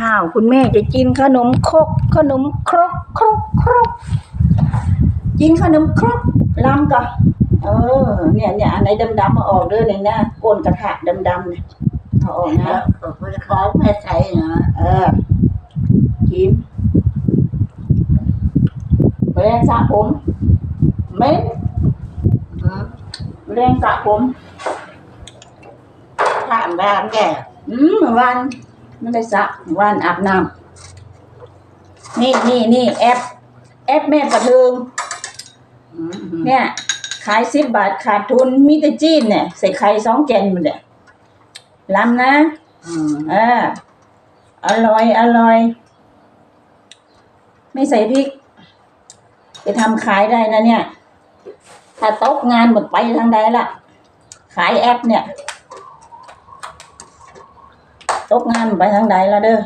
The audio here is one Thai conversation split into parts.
ข้าวคุณแม่จะกินขนมครกขนมครกครกครกกินขนมครกลำก่อนเออ เนี่ยเนี่ยอันไหนดำๆมาออกเด้อเนี่ยนะก้นกระทะดำๆเนี่ยเอาออกนะแล้วผมจะขอแม่ใส่เนาะเออกินแรงสระผมเม้นอืมแรงสระผมถามบ้านแกอืมเมื่อวัน ไม่ได้สระเมื่อวันอาบน้ำนี่นี่นี่แอป แอปแม่ประเทิงอืมเนี่ย ขายสิบบาทขาดทุนมีแต่จีนเนี่ยใส่ไข่สองแกนหมดเลยลำนะอืมเอออร่อยอร่อย ไม่ใส่พริก ไปทำขายได้นะเนี่ย ถ้าตกงานหมดไปทางใดล่ะ ขายแอปเนี่ย ตกงานไปทางใดละเด้อ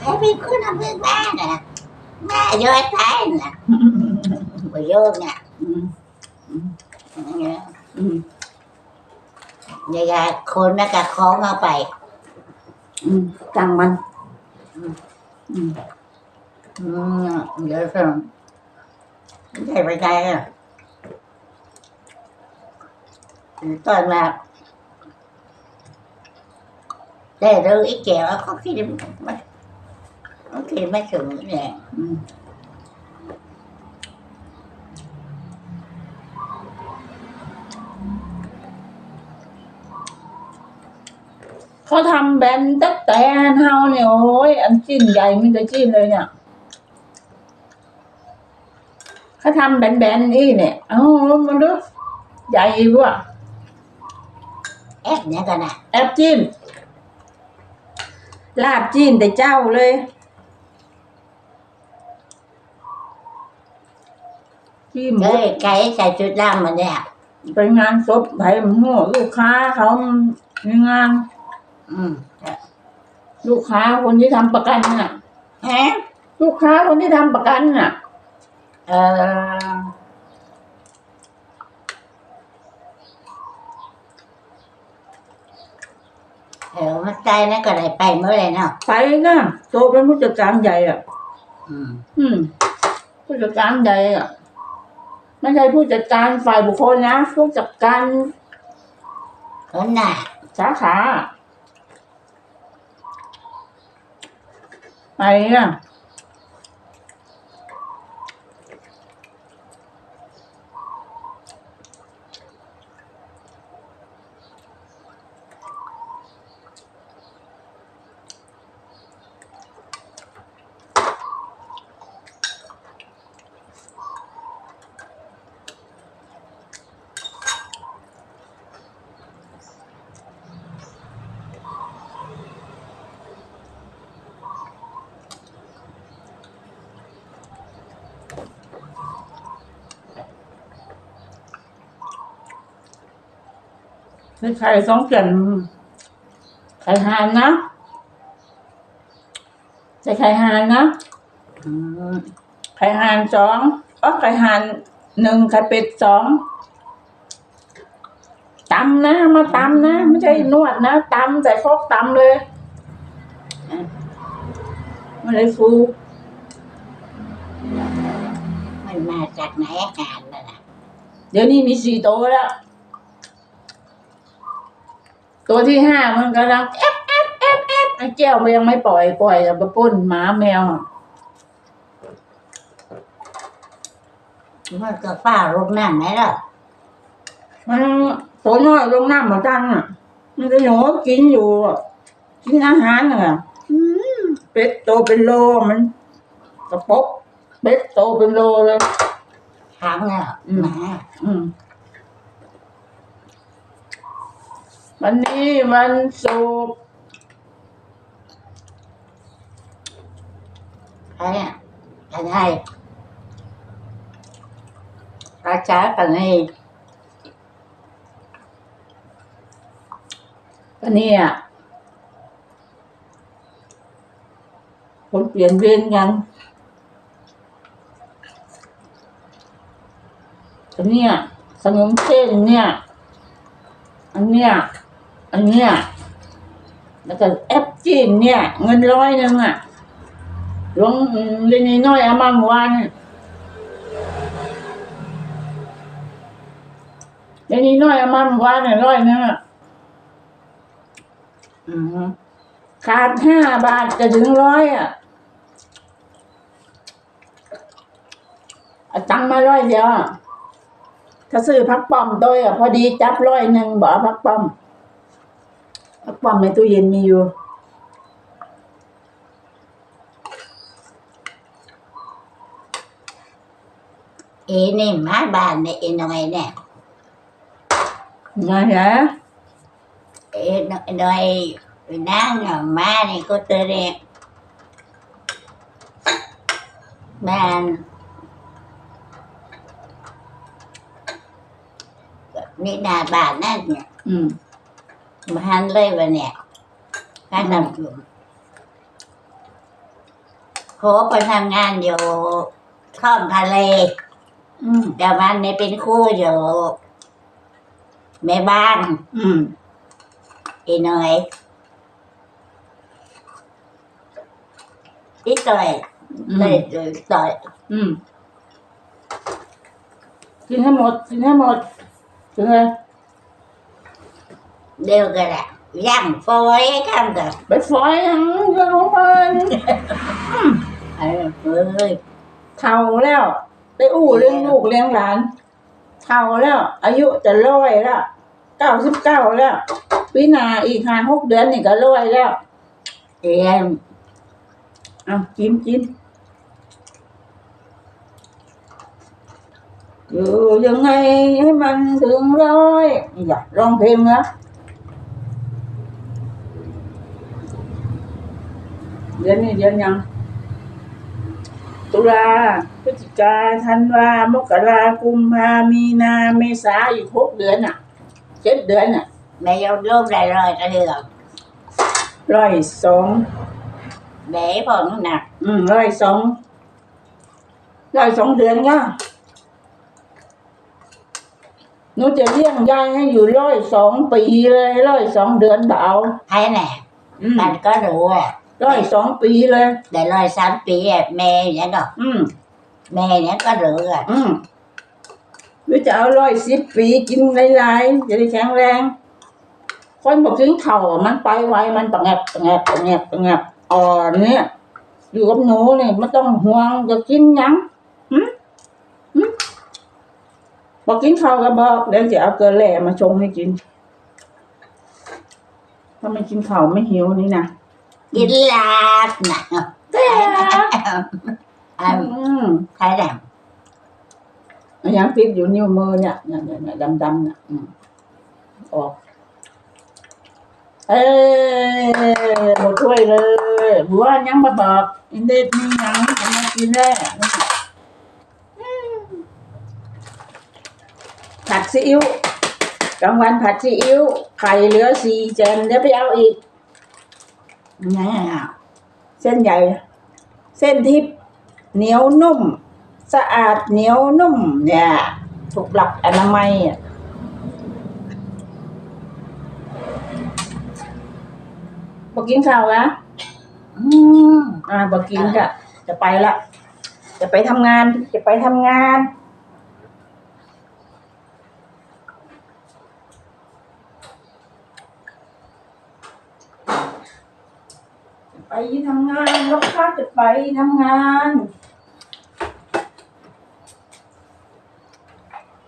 ให้เป็นคนทำเพื่อแม่น่ะแม่ย้อยตายน่ะบ่โยกเนี่ยอืมเนี่ยอืมยายาคนน่ะก็คล้องเอาไปจังมันอืมเดี๋ยวส่งใช่ไปใจอะตอนแก้ว เขาคิดมันเขาคิดไม่ถึงเนี่ยอืมเขาทำแบรนด์ตั้งแต่เฮาเนี่ยโอ้ยอันจิ้นใหญ่มีแต่จิ้นเลยเนี่ยเขาทำแบนๆนี่เนี่ยเอ้ามันดูใหญ่ว่ะแอปเนี่ยกันนะแอปจิ้น ลาบจิ้นแต่เจ้าเลยจิ้มเฮ้ยไก่ใส่ชุดดำมันเนี่ยไปงานศพไผ่หมูลูกค้าเขามีงาน อืมลูกค้าคนที่ทำประกันน่ะ ฮะลูกค้าคนที่ทำประกันน่ะ เออ เออมันใจนะก็ได้ไปเมื่อไรเนาะไปนะโตเป็นผู้จัดการใหญ่อะ อืมอืม ผู้จัดการใหญ่อะไม่ใช่ผู้จัดการฝ่ายบุคคลนะผู้จัดการคนน่ะสาขาไปนะ มีไข่สองเกล็นไข่หานนะใส่ไข่หานนะอืมไข่หานสองเอ๋อไข่หานหนึ่งไข่เป็ดสองตำนะมาตำนะไม่ใช่นวดนะตำใส่โครกตำเลยอะมันเลยฟูมันมาจากไหนอาหารน่ะนะเดี๋ยวนี้มีสี่ตัวแล้ว ตัวที่ห้ามันกำลังเอฟเอฟเอฟเอฟไอ้แก้วมันยังไม่ปล่อยปล่อยอะไปปล้นหมาแมวอะมันก็ฝ้าลงนั่นไหมล่ะมันตัวน้อยลงน้ำเหมือนกันอะ มันก็หนูกินอยู่อะกินอาหารอะอืมเป็ดโตเป็นโลมันกระปกเป็ดโตเป็นโลเลยทางเนี่ยอืมหมา อืม วันนี้วันศุกร์ใครอะอะไรราชากันนี่ก็เนี่ยคนเปลี่ยนเวรกันก็เนี่ยขนมเส้นเนี่ย อันเนี้ย อันเนี้ยแล้วก็แอปจีนเนี่ย เงินร้อยหนึ่งอะลงเรนน้อยอามาเมื่อวานเนี่ยเรนน้อยอามาเมื่อวานเนี่ยร้อยหนึงอะขาดห้าบาทจะถึงร้อยอะเอาตังค์มาร้อยเดียวถ้าซื้อพักป้อมด้วยอะพอดีจับร้อยหนึ่งบอกพักป้อม พักป้อมในตู้เย็นมีอยู่เอ็นี่มาบ้านเนี่ยเอ็นยังไงเนี่ยไงฮะเอ็นหน่อยนั่งหน่อยมาเนี่ยก็เจอเนี่ยบ้านนี่หนาบ้านนั่นเนี่ยอืม มาหันเลยวะเนี่ยข้าทำอยู่โคไปทำงานอยู่ท่อมทะเลอืมแต่มันเนี่ยเป็นครู่อยู่แม่บ้าน อืมอีหน่อยอีต่อยอืเลมยเลยต่อย อืมกินให้หมดกินให้หมดถึงเลย เดียวกันแหละย่างโฟอยให้ทำกันไปฝอยยังเรื่องของมันเออเอ้ยเท่าแล้วได้อู้เลี้ยงลูกเลี้ยงหลาน เท่าแล้ว อายุจะร้อยแล้วเก้าสิบเก้าแล้วปีหนาอีกห้าหกเดือนนี่ก็ร้อยแล้วเรียนเอากินกินอยู่ยังไงให้มันถึงร้อยอย่าร้องเพลงนะ เดือนนี้เดือนยัง ตุลาพฤศจิกาธันวามกรากุมภามีนาเมษาอีกหกเดือนอะเจ็ดเดือนอะ แม่ยกลูกได้เลยก็เถือกร้อยสองแม่พอนุ่นหนักอืมร้อยสองร้อยสองเดือนก็หนูจะเลี้ยงยายให้อยู่ร้อยสองปีเลยร้อยสองเดือนเดาใครแน่อืม มันก็รู้อะ ร้อยสองปีเลย ได้ร้อยสามปีอะแม่เนี่ยก็อืมแม่เนี่ยก็รู้อะอืมหรือจะเอาร้อยสิบปีกินหลายๆจะได้แข็งแรง คนบอกถึงเข่าอะมันไปไวมันปังแงบปังแงบปังแงบปังแงบอ่อนเนี่ย อยู่กับหนูเนี่ยไม่ต้องห่วงจะกินหยังหึหึบอกกินข้าวก็บอกเดี๋ยวจะเอาเกลือแหล่มาชงให้กินถ้าไม่กินข้าวไม่หิวนี่นะ กินลาบนะแต่อะอืมใครแน่อันยังติดอยู่นิ้วมือเนี่ยเนี่ยเนี่ยเนี่ยดำๆเนี่ยอืมออก เอ้ยหมดถ้วยเลยบัวยังมาบอกอินเด็ดนี่ยังจะมากินแล้วอืมผัดซีอิ๊วกลางวันผัดซีอิ๊วไข่เหลือสี่แจนเดี๋ยวไปเอาอีก เนี่ยเส้นใหญ่ เส้นทิพย์เหนียวนุ่ม สะอาดเหนียวนุ่ม เนี่ย ถูกหลักอนามัยอะบอกกินข้าวนะอืมอ่าบอกกินก็จะไปละ จะไปทำงาน จะไปทำงาน ทำงานแล้วข้าจะไปทำงาน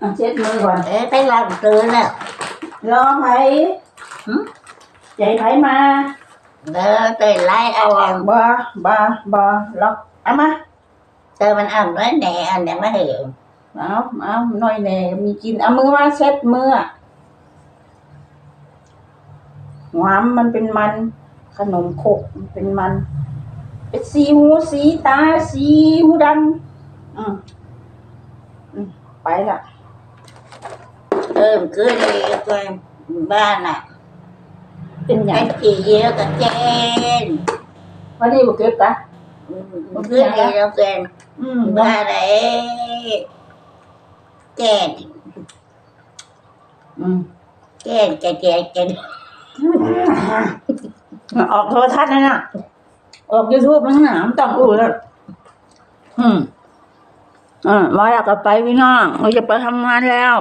อะเช็ดมือก่อน เอ้ยไปลองซื้อแล้วรอไผหึใจไผมาเออเตยไล่เอาอะบ่บ่บ่ล็อกเอามาเตยมันเอาน้อยแหน่อันเนี้ยไม่เห็นเอาเอาหน่อยแหน่มีกิน เอามือมาเช็ดมืออะหวามมันเป็นมัน ขนมขกมันเป็นมัน เป็นสีหูสีตาสีหูดำอืมอืมไปละเออมันคือดีตัวบ้านอะ เป็นอย่างไอ้ขี้เยอะกับเจนวันนี้บุกเก็บกะอืมมันคือดีแล้วเกินอืมบ้านไหนแก่อืมแก่แก่แก่แก่ ออกโทรทัศน์นะน่ะ ออกยูทูบมันหนามต้องอู้แล้วอืมอ่ามาอยากกลับไปพี่น้องเราจะไปทำงานแล้ว